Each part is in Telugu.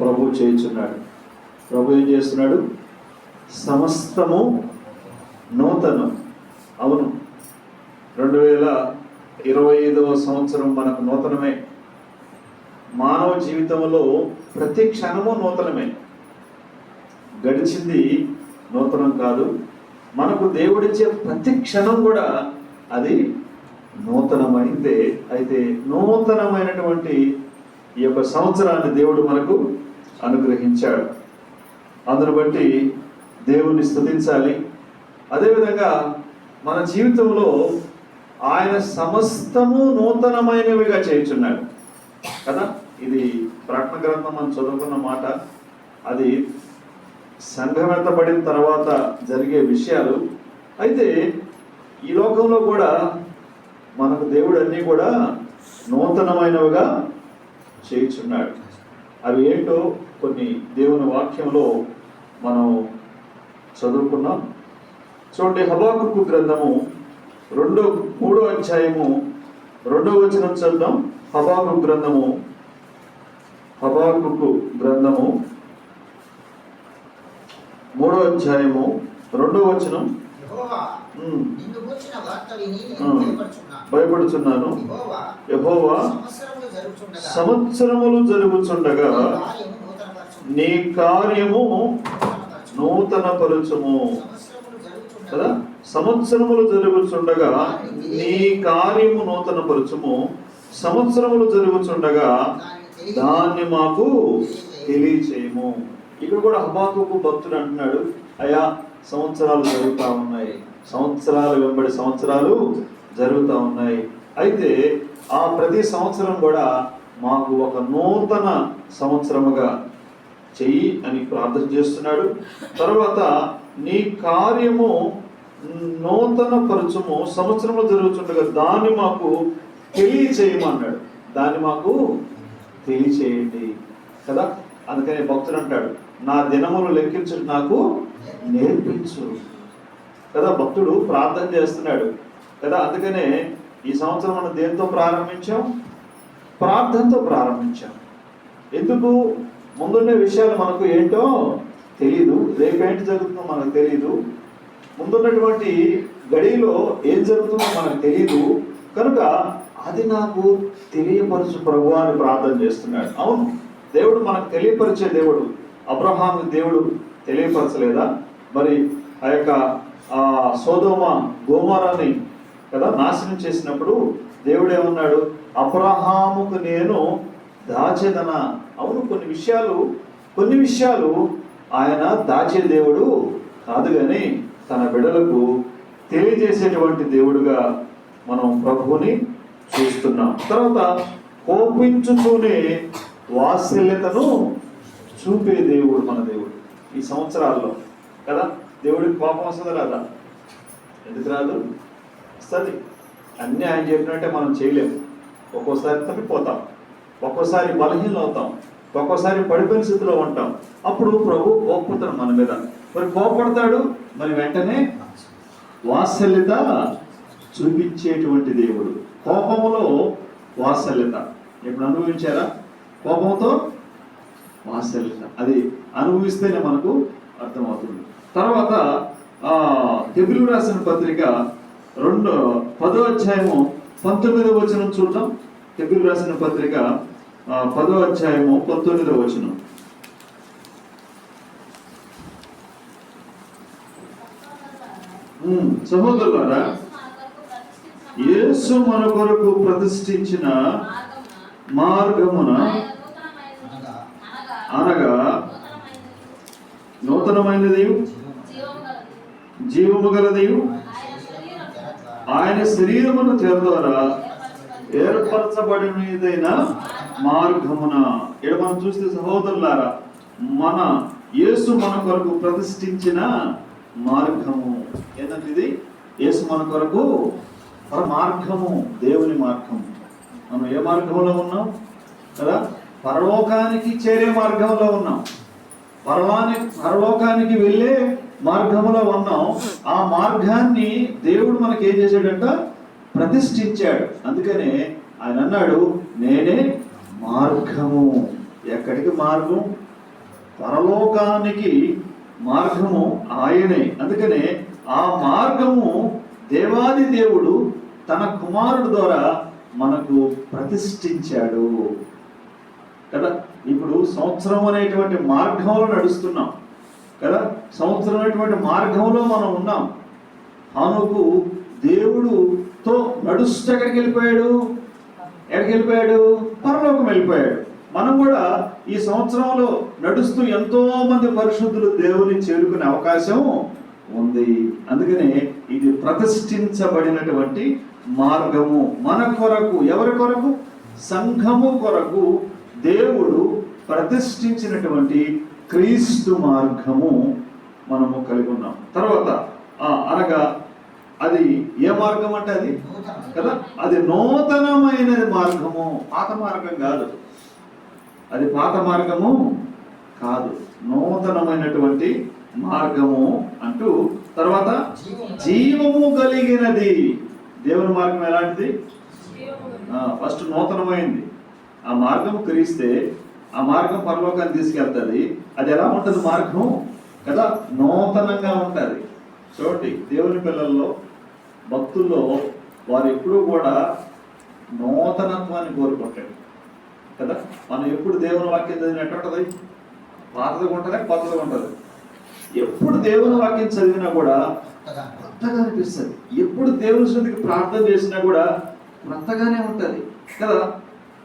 ప్రభు చేయుచున్నాడు. ప్రభు ఏం చేస్తున్నాడు? సమస్తము నూతనం అవును. రెండు వేల ఇరవై ఐదవ సంవత్సరం మనకు నూతనమే. మానవ జీవితంలో ప్రతి క్షణము నూతనమే. గడిచింది నూతనం కాదు. మనకు దేవుడిచ్చే ప్రతి క్షణం కూడా అది నూతనమైందే. అయితే నూతనమైనటువంటి ఈ యొక్క సంవత్సరాన్ని దేవుడు మనకు అనుగ్రహించాడు. అందును బట్టి దేవుణ్ణి స్తుతించాలి అదేవిధంగా మన జీవితంలో ఆయన సమస్తము నూతనమైనవిగా చేయుచున్నాడు. కదా? ఇది ప్రకటన గ్రంథం మనం చదువుకున్న మాట. అది సంఘమెత్తబడిన తర్వాత జరిగే విషయాలు. అయితే ఈ లోకంలో కూడా మనకు దేవుడు అన్నీ కూడా నూతనమైనవిగా చేయుచున్నాడు. అవి ఏంటో కొన్ని దేవుని వాక్యంలో మనం చదువుకున్నాం. చూడండి హబాకుకు గ్రంథము రెండో మూడో అధ్యాయము రెండో వచనం చదువుదాం. హబాకు గ్రంథము హబాకుకు గ్రంథము మూడో అధ్యాయము రెండో వచనం. భయపడుచున్నాను. యెహోవా సంవత్సరములు జరుగుచుండగా జరుగుచుండగా నీ కార్యము. నూతన పరుచుము కదా? సంవత్సరములు జరుగుచుండగా నీ కార్యము నూతన పరుచుము సంవత్సరములు జరుగుచుండగా తెలియ- దాన్ని మాకు తెలియచేయము. ఇక్కడ కూడా హబాకుకు భక్తుడు అంటున్నాడు అయా సంవత్సరాలు జరుగుతా ఉన్నాయి. సంవత్సరాలు వెంబడి సంవత్సరాలు జరుగుతా ఉన్నాయి. అయితే ఆ ప్రతి సంవత్సరం కూడా మాకు ఒక నూతన సంవత్సరముగా చెయ్యి అని ప్రార్థన చేస్తున్నాడు. తర్వాత నీ కార్యము నూతన పరచము సంవత్సరంలో జరుగుతుండగా దాన్ని మాకు తెలియచేయమన్నాడు. దాన్ని మాకు తెలియచేయండి కదా? అందుకని భక్తుడు అంటాడు నా దినములు లెక్కించడం నాకు నేర్పించు. కదా? భక్తుడు ప్రార్థన చేస్తున్నాడు కదా? అందుకనే ఈ సంవత్సరం మనం దేంతో ప్రారంభించాం? ప్రార్థనతో ప్రారంభించాం. ఎందుకు? ముందున్న విషయాలు మనకు ఏంటో తెలియదు రేపేంటి జరుగుతుందో మనకు తెలియదు ముందున్నటువంటి గడిలో ఏం జరుగుతుందో మనకు తెలియదు కనుక అది నాకు తెలియపరచు ప్రభు అని ప్రార్థన చేస్తున్నాడు. అవును. దేవుడు మనకు తెలియపరిచే దేవుడు. అబ్రహాం దేవుడు తెలియపరచలేదా? మరి ఆ యొక్క సోదోమ గోమారాన్ని కదా? నాశనం చేసినప్పుడు దేవుడు ఏమన్నాడు అబ్రహాముకు నేను దాచేదన? అవును కొన్ని విషయాలు కొన్ని విషయాలు ఆయన దాచే దేవుడు కాదు కానీ తన బిడలకు తెలియజేసేటువంటి దేవుడుగా మనం ప్రభువుని చూస్తున్నాం. తర్వాత కోపించుతూనే వాత్సల్యతను చూపే దేవుడు మన దేవుడు ఈ సంవత్సరాల్లో. కదా? దేవుడికి కోపం వస్తుంది రాదా? ఎందుకు రాదు? వస్తుంది. అన్నీ ఆయన చెప్పినట్టే మనం చేయలేము ఒక్కోసారి తప్పిపోతాం. ఒక్కోసారి బలహీనలు అవుతాం ఒక్కోసారి పడిపోయిన స్థితిలో ఉంటాం. అప్పుడు ప్రభు కోపడతాడు మన మీద. మరి కోపడతాడు మరి వెంటనే వాత్సల్యత చూపించేటువంటి దేవుడు. కోపములో వాత్సల్యత. ఇప్పుడు అనుభవించారా? కోపంతో వాత్సల్యత. అది అనుభవిస్తేనే మనకు అర్థమవుతుంది. తర్వాత తెలుగు రాసిన పత్రిక రెండు పదో అధ్యాయము పంతొమ్మిదవ వచనం చూద్దాం. తెగులు రాసిన పత్రిక పదో అధ్యాయము పంతొమ్మిదవ వచనం. సహోదరులారా యేసు మన కొరకు ప్రతిష్ఠించిన మార్గమున అనగా నూతనమైనది జీవము గలది. ఆయన శరీరమును తెర ద్వారా ఏర్పరచబడినదైన మార్గమున. ఇక్కడ మనం చూస్తే సహోదరులారా మన యేసు మన కొరకు ప్రతిష్ఠించిన మార్గము. ఏంటంటే యేసు మన కొరకు మార్గము దేవుని మార్గము. మనం ఏ మార్గంలో ఉన్నాం? కదా? పరలోకానికి చేరే మార్గంలో ఉన్నాం. పరవాని పరలోకానికి వెళ్ళే మార్గంలో ఉన్నాం. ఆ మార్గాన్ని దేవుడు మనకి ఏం చేశాడంట? ప్రతిష్ఠించాడు. అందుకనే ఆయన అన్నాడు నేనే మార్గము. ఎక్కడికి మార్గం? పరలోకానికి మార్గము ఆయనే. అందుకనే ఆ మార్గము దేవాది దేవుడు తన కుమారుడు ద్వారా మనకు ప్రతిష్ఠించాడు. కదా? ఇప్పుడు సంవత్సరం అనేటువంటి మార్గంలో నడుస్తున్నాం. కదా? సంవత్సరమైనటువంటి మార్గంలో మనం ఉన్నాం. హానుకు దేవుడుతో నడుస్తూ ఎక్కడికి వెళ్ళిపోయాడు? ఎక్కడికి వెళ్ళిపోయాడు? పరలోకం వెళ్ళిపోయాడు. మనం కూడా ఈ సంవత్సరంలో నడుస్తూ ఎంతో మంది పరిశుద్ధులు దేవుని చేరుకునే అవకాశం ఉంది. అందుకనే ఇది ప్రతిష్ఠించబడినటువంటి మార్గము. మన కొరకు ఎవరి కొరకు? సంఘము కొరకు దేవుడు ప్రతిష్ఠించినటువంటి క్రీస్తు మార్గము మనము కలిగి ఉన్నాం. తర్వాత అనగా అది ఏ మార్గం అంటే అది? కదా? అది నూతనమైన మార్గము పాత మార్గం కాదు. అది పాత మార్గము కాదు. నూతనమైనటువంటి మార్గము అంటూ తర్వాత జీవము జీవము కలిగినది. దేవుని మార్గం ఎలాంటిది? ఫస్ట్ నూతనమైంది. ఆ మార్గం క్రీస్తే ఆ మార్గం పరలోకాన్ని తీసుకెళ్తుంది. అది ఎలా ఉంటుంది మార్గం? కదా నూతనంగా ఉంటుంది. చూడండి దేవుని పిల్లల్లో భక్తుల్లో వారు ఎప్పుడూ కూడా నూతనత్వాన్ని కోరుకుంటాడు కదా మనం ఎప్పుడు దేవుని వాక్యం చదివినట్టు ఉంటుంది? పాతది ఉంటుంది కొత్తది ఉంటుంది? ఎప్పుడు దేవుని వాక్యం చదివినా కూడా కొత్తగా కొత్తగా అనిపిస్తుంది. ఎప్పుడు దేవుని సన్నిధికి ప్రార్థన చేసినా కూడా కొత్తగానే ఉంటుంది. కదా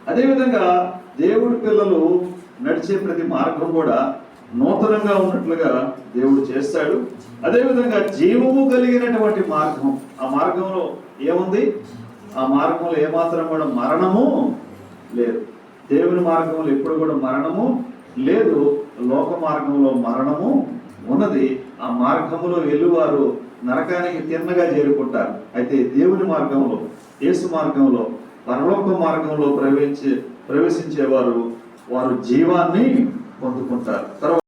అదేవిధంగా దేవుడి పిల్లలు నడిచే ప్రతి మార్గం కూడా నూతనంగా ఉన్నట్లుగా దేవుడు చేస్తాడు. అదేవిధంగా జీవము కలిగినటువంటి మార్గం. ఆ మార్గంలో ఏముంది? ఆ మార్గంలో ఏమాత్రం కూడా మరణము లేదు. దేవుని మార్గంలో ఎప్పుడు కూడా మరణము లేదు. లోక మార్గంలో మరణము ఉన్నది. ఆ మార్గంలో వెళ్ళువారు నరకానికి తిన్నగా చేరుకుంటారు. అయితే దేవుని మార్గంలో యేసు మార్గంలో పరలోక మార్గంలో ప్రవేశించే ప్రవేశించేవారు వారు జీవాన్ని పొందుకుంటారు. తర్వాత